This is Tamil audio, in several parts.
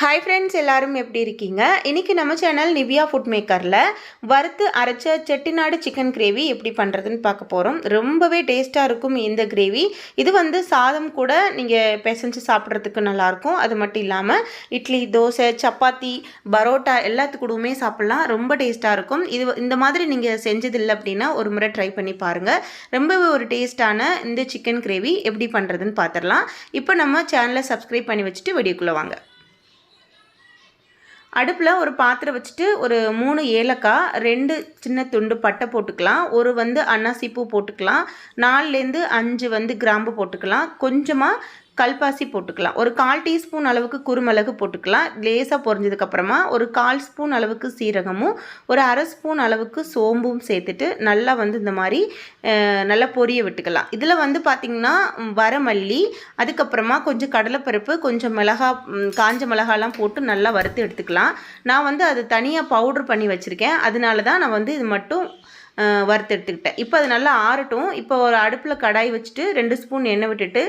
ஹாய் ஃப்ரெண்ட்ஸ் எல்லாரும் எப்படி இருக்கீங்க? இன்றைக்கி நம்ம சேனல் நிவ்யா ஃபுட் மேக்கரில் வறுத்து அரைச்ச செட்டிநாடு சிக்கன் கிரேவி எப்படி பண்ணுறதுன்னு பார்க்க போகிறோம் ரொம்பவே டேஸ்ட்டாக இருக்கும் இந்த கிரேவி இது வந்து சாதம் கூட நீங்கள் பிசைஞ்சு சாப்பிட்றதுக்கு நல்லாயிருக்கும். அது மட்டும் இல்லாமல் இட்லி தோசை சப்பாத்தி பரோட்டா எல்லாத்துக்கூடவுமே சாப்பிட்லாம். ரொம்ப டேஸ்ட்டாக இருக்கும். இது இந்த மாதிரி நீங்கள் செஞ்சதில்லை அப்படின்னா ஒரு முறை ட்ரை பண்ணி பாருங்கள் ரொம்பவே ஒரு டேஸ்ட்டான இந்த சிக்கன் கிரேவி எப்படி பண்ணுறதுன்னு பார்த்துடலாம் இப்போ நம்ம சேனலை சப்ஸ்கிரைப் பண்ணி வச்சுட்டு வீடியோக்குள்ளே வாங்க. அடுப்பில் ஒரு பாத்திரம் வச்சுட்டு ஒரு மூணு ஏலக்காய் ரெண்டு சின்ன துண்டு பட்டை போட்டுக்கலாம் ஒரு வந்து அன்னாசி பூ போட்டுக்கலாம் நாலுலேருந்து அஞ்சு வந்து கிராம்பு போட்டுக்கலாம். கொஞ்சமாக கல்பாசி போட்டுக்கலாம். ஒரு கால் டீஸ்பூன் அளவுக்கு குருமிளகு போட்டுக்கலாம். லேசாக பொரிஞ்சதுக்கப்புறமா ஒரு கால் ஸ்பூன் அளவுக்கு சீரகமும் ஒரு அரை ஸ்பூன் அளவுக்கு சோம்பும் சேர்த்துட்டு நல்லா வந்து இந்த மாதிரி நல்லா பொரிய விட்டுக்கலாம். இதில் வந்து பார்த்திங்கன்னா வரமல்லி அதுக்கப்புறமா கொஞ்சம் கடலைப்பருப்பு கொஞ்சம் மிளகா காஞ்ச மிளகாலாம் போட்டு நல்லா வறுத்து எடுத்துக்கலாம். நான் வந்து அது தனியாக பவுட்ரு பண்ணி வச்சுருக்கேன். அதனால தான் நான் வந்து இது மட்டும் வறுத்து எடுத்துக்கிட்டேன். இப்போ அது நல்லா ஆறட்டும். இப்போ ஒரு அடுப்பில் கடாய் வச்சுட்டு ரெண்டு ஸ்பூன் எண்ணெய் விட்டுட்டு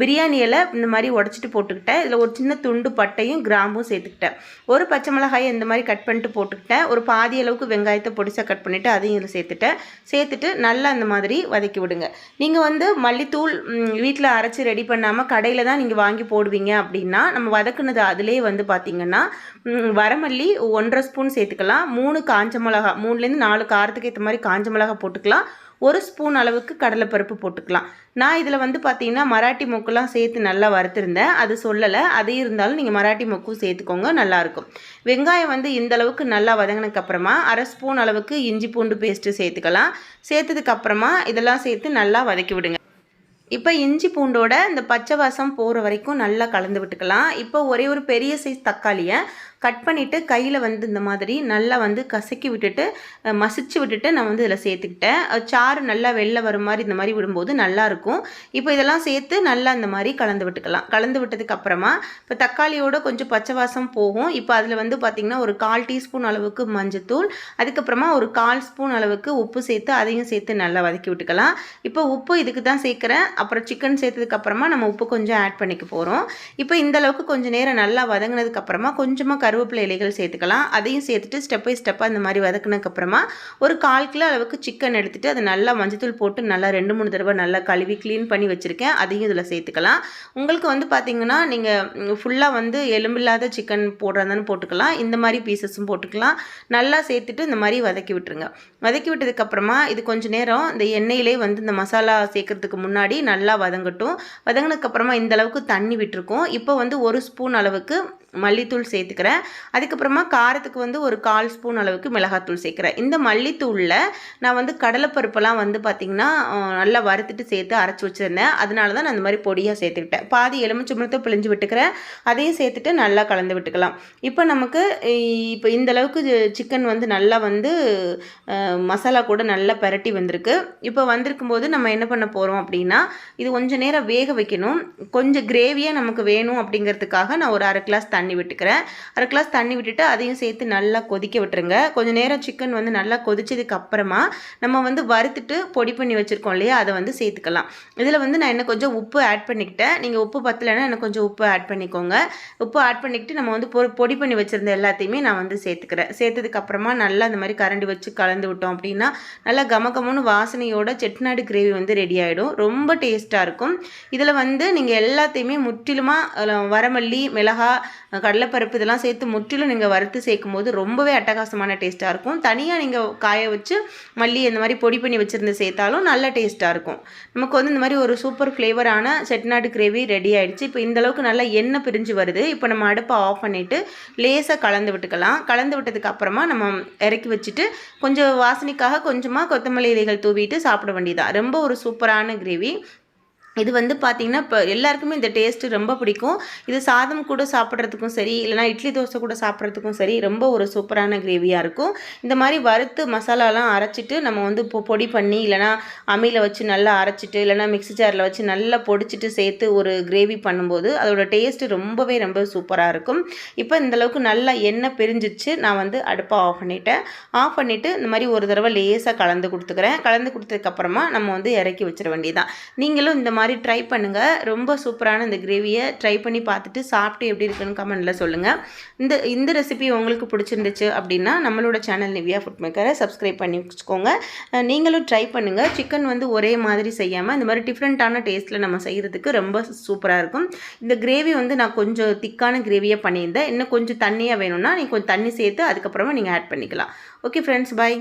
பிரியாணி இலை இந்த மாதிரி உடச்சிட்டு போட்டுக்கிட்டேன். இதில் ஒரு சின்ன துண்டு பட்டையும் கிராம்பும் சேர்த்துக்கிட்டேன். ஒரு பச்சை மிளகாயை இந்த மாதிரி கட் பண்ணிட்டு போட்டுக்கிட்டேன். ஒரு பாதி அளவுக்கு வெங்காயத்தை பொடிசாக கட் பண்ணிவிட்டு அதையும் இதில் சேர்த்துட்டேன். சேர்த்துட்டு நல்லா அந்த மாதிரி வதக்கி விடுங்க. நீங்கள் வந்து மல்லித்தூள் வீட்டில் அரைச்சி ரெடி பண்ணாமல் கடையில் தான் நீங்கள் வாங்கி போடுவீங்க அப்படின்னா நம்ம வதக்குனது அதிலே வந்து பார்த்திங்கன்னா வரமல்லி ஒன்றரை ஸ்பூன் சேர்த்துக்கலாம். மூணு காஞ்ச மிளகா மூணுலேருந்து நாலு காரத்துக்கு ஏற்ற மாதிரி காஞ்ச மிளகா போட்டுக்கலாம். ஒரு ஸ்பூன் அளவுக்கு கடலைப்பருப்பு போட்டுக்கலாம். நான் இதில் வந்து பார்த்தீங்கன்னா மராட்டி மொக்குலாம் சேர்த்து நல்லா வறுத்துருந்தேன். அது சொல்லலை. அது இருந்தாலும் நீங்கள் மராட்டி மொக்கும் சேர்த்துக்கோங்க நல்லாயிருக்கும் வெங்காயம் வந்து இந்த அளவுக்கு நல்லா வதங்கினதுக்கப்புறமா அரை ஸ்பூன் அளவுக்கு இஞ்சி பூண்டு பேஸ்ட்டு சேர்த்துக்கலாம். சேர்த்ததுக்கப்புறமா இதெல்லாம் சேர்த்து நல்லா வதக்கி விடுங்க. இப்போ இஞ்சி பூண்டோட இந்த பச்சை வாசம் போகிற வரைக்கும் நல்லா கலந்து விட்டுக்கலாம். இப்போ ஒரே ஒரு பெரிய சைஸ் தக்காளியை கட் பண்ணிவிட்டு கையில் வந்து இந்த மாதிரி நல்லா வந்து கசக்கி விட்டுட்டு மசிச்சு விட்டுட்டு நான் வந்து இதில் சேர்த்துக்கிட்டேன். சாறு நல்லா வெளில வர மாதிரி இந்த மாதிரி விடும்போது நல்லாயிருக்கும் இப்போ இதெல்லாம் சேர்த்து நல்லா இந்த மாதிரி கலந்து விட்டுக்கலாம். கலந்து விட்டதுக்கு அப்புறமா இப்போ தக்காளியோட கொஞ்சம் பச்சை வாசம் போகும். இப்போ அதில் வந்து பார்த்திங்கன்னா ஒரு கால் டீஸ்பூன் அளவுக்கு மஞ்சத்தூள் அதுக்கப்புறமா ஒரு கால் ஸ்பூன் அளவுக்கு உப்பு சேர்த்து அதையும் சேர்த்து நல்லா வதக்கி விட்டுக்கலாம். இப்போ உப்பு இதுக்கு தான் சேர்க்குறேன். அப்புறம் சிக்கன் சேர்த்ததுக்கப்புறமா நம்ம உப்பு கொஞ்சம் ஆட் பண்ணிக்க போகிறோம் இப்போ இந்த அளவுக்கு கொஞ்சம் நேரம் நல்லா வதங்கினதுக்கப்புறமா கொஞ்சமாக கருவேப்பிலை இலைகள் சேர்த்துக்கலாம். அதையும் சேர்த்துட்டு ஸ்டெப் பை ஸ்டெப்பாக அந்த மாதிரி வதக்குனதுக்கப்புறமா ஒரு கால் கிலோ அளவுக்கு சிக்கன் எடுத்துகிட்டு அதை நல்லா மஞ்சத்தூள் போட்டு நல்லா ரெண்டு மூணு தடவை நல்லா கழுவி க்ளீன் பண்ணி வச்சுருக்கேன். அதையும் இதில் சேர்த்துக்கலாம். உங்களுக்கு வந்து பார்த்திங்கன்னா நீங்கள் ஃபுல்லாக வந்து எலும்பில்லாத சிக்கன் போடுறதானு போட்டுக்கலாம். இந்த மாதிரி பீசஸும் போட்டுக்கலாம். நல்லா சேர்த்துட்டு இந்த மாதிரி வதக்கி விட்டுருங்க. வதக்கி விட்டதுக்கப்புறமா இது கொஞ்சம் நேரம் இந்த எண்ணெயிலே வந்து இந்த மசாலா சேர்க்குறதுக்கு முன்னாடி நல்லா வதங்கட்டும். வதங்கினதுக்கப்புறமா இந்த அளவுக்கு தண்ணி விட்டுருக்கோம். இப்போ வந்து ஒரு ஸ்பூன் அளவுக்கு மல்லித்தூள் சேர்த்துக்கிறேன். அதுக்கப்புறமா காரத்துக்கு வந்து ஒரு கால் ஸ்பூன் அளவுக்கு மிளகாத்தூள் சேர்க்குறேன். இந்த மல்லித்தூளில் நான் வந்து கடலைப்பருப்பெல்லாம் வந்து பார்த்திங்கன்னா நல்லா வறுத்துட்டு சேர்த்து அரைச்சி வச்சுருந்தேன். அதனால தான் நான் அந்த மாதிரி பொடியாக சேர்த்துக்கிட்டேன். பாதி எலுமிச்சம்பழத்தை பிழிஞ்சு விட்டுக்கிறேன். அதையும் சேர்த்துட்டு நல்லா கலந்து விட்டுக்கலாம். இப்போ நமக்கு இப்போ இந்த அளவுக்கு சிக்கன் வந்து நல்லா வந்து மசாலா கூட நல்லா பரட்டி வந்திருக்கு. இப்போ வந்திருக்கும் போது நம்ம என்ன பண்ண போகிறோம் அப்படின்னா இது கொஞ்சம் நேரம் வேக வைக்கணும். கொஞ்சம் கிரேவியாக நமக்கு வேணும் அப்படிங்கிறதுக்காக நான் ஒரு அரை கிளாஸ் தண்ணி தண்ணி விட்டுக்கிறேன். அரை கிளாஸ் தண்ணி விட்டுட்டு அதையும் சேர்த்து நல்லா கொதிக்க விட்டுருங்க. கொஞ்சம் நேரம் சிக்கன் வந்து நல்லா கொதிச்சதுக்கு அப்புறமா நம்ம வந்து வறுத்துட்டு பொடி பண்ணி வச்சுருக்கோம் இல்லையா? அதை வந்து சேர்த்துக்கலாம். இதில் வந்து நான் என்ன கொஞ்சம் உப்பு ஆட் பண்ணிக்கிட்டேன். நீங்கள் உப்பு பத்தலைன்னா எனக்கு கொஞ்சம் உப்பு ஆட் பண்ணிக்கோங்க. உப்பு ஆட் பண்ணிக்கிட்டு நம்ம வந்து பொடி பண்ணி வச்சுருந்த எல்லாத்தையுமே நான் வந்து சேர்த்துக்கிறேன். சேர்த்ததுக்கு அப்புறமா நல்லா அந்த மாதிரி கரண்டி வச்சு கலந்து விட்டோம் அப்படின்னா நல்லா கமகமனு வாசனையோட செட்டிநாடு கிரேவி வந்து ரெடி ஆகிடும் ரொம்ப டேஸ்ட்டாக இருக்கும். இதில் வந்து நீங்கள் எல்லாத்தையுமே முற்றிலுமாக வரமல்லி மிளகா கடலைப்பருப்பு இதெல்லாம் சேர்த்து முற்றிலும் நீங்கள் வறுத்து சேர்க்கும் போது ரொம்பவே அட்டகாசமான டேஸ்ட்டாக இருக்கும். தனியாக நீங்கள் காய வச்சு மல்லி இந்த மாதிரி பொடி பண்ணி வச்சுருந்து சேர்த்தாலும் நல்ல டேஸ்ட்டாக இருக்கும். நமக்கு வந்து இந்த மாதிரி ஒரு சூப்பர் ஃப்ளேவரான செட்நாடு கிரேவி ரெடி ஆகிடுச்சு இப்போ இந்தளவுக்கு நல்லா எண்ணெய் பிரிஞ்சு வருது. இப்போ நம்ம அடுப்பை ஆஃப் பண்ணிவிட்டு லேசாக கலந்து விட்டுக்கலாம். கலந்து விட்டதுக்கு அப்புறமா நம்ம இறக்கி வச்சுட்டு கொஞ்சம் வாசனைக்காக கொஞ்சமாக கொத்தமல்லி இலைகள் தூவிட்டு சாப்பிட வேண்டியதான் ரொம்ப ஒரு சூப்பரான கிரேவி. இது வந்து பார்த்திங்கன்னா இப்போ எல்லாருக்குமே இந்த டேஸ்ட்டு ரொம்ப பிடிக்கும். இது சாதம் கூட சாப்பிட்றதுக்கும் சரி இல்லைனா இட்லி தோசை கூட சாப்பிட்றதுக்கும் சரி ரொம்ப ஒரு சூப்பரான கிரேவியாக இருக்கும். இந்த மாதிரி வறுத்து மசாலாலாம் அரைச்சிட்டு நம்ம வந்து இப்போ பொடி பண்ணி இல்லைனா அம்மியில் வச்சு நல்லா அரைச்சிட்டு இல்லைனா மிக்ஸி ஜாரில் வச்சு நல்லா பொடிச்சிட்டு சேர்த்து ஒரு கிரேவி பண்ணும்போது அதோட டேஸ்ட்டு ரொம்பவே ரொம்ப சூப்பராக இருக்கும். இப்போ இந்தளவுக்கு நல்லா எண்ணெய் பிரிஞ்சிச்சு நான் வந்து அடுப்பை ஆஃப் பண்ணிவிட்டேன் ஆஃப் பண்ணிவிட்டு இந்த மாதிரி ஒரு தடவை லேசாக கலந்து கொடுத்துக்கிறேன். கலந்து கொடுத்ததுக்கப்புறமா நம்ம வந்து இறக்கி வச்சிட வேண்டியதான் நீங்களும் இந்த மாதிரி ட்ரை பண்ணுங்கள் ரொம்ப சூப்பரான இந்த கிரேவியை ட்ரை பண்ணி பார்த்துட்டு சாப்பிட்டு எப்படி இருக்குன்னு கமெண்டில் சொல்லுங்கள் இந்த இந்த ரெசிபி உங்களுக்கு பிடிச்சிருந்துச்சு அப்படின்னா நம்மளோட சேனல் நிவ்யா ஃபுட் மேக்கரை சப்ஸ்கிரைப் பண்ணி வச்சுக்கோங்க. நீங்களும் ட்ரை பண்ணுங்கள் சிக்கன் வந்து ஒரே மாதிரி செய்யாமல் இந்த மாதிரி டிஃப்ரெண்ட்டான டேஸ்ட்டில் நம்ம செய்கிறதுக்கு ரொம்ப சூப்பராக இருக்கும். இந்த கிரேவி வந்து நான் கொஞ்சம் திக்கான கிரேவியாக பண்ணியிருந்தேன். இன்னும் கொஞ்சம் தண்ணியாக வேணும்னா நீங்கள் கொஞ்சம் தண்ணி சேர்த்து அதுக்கப்புறமா நீங்கள் ஆட் பண்ணிக்கலாம். Okay friends bye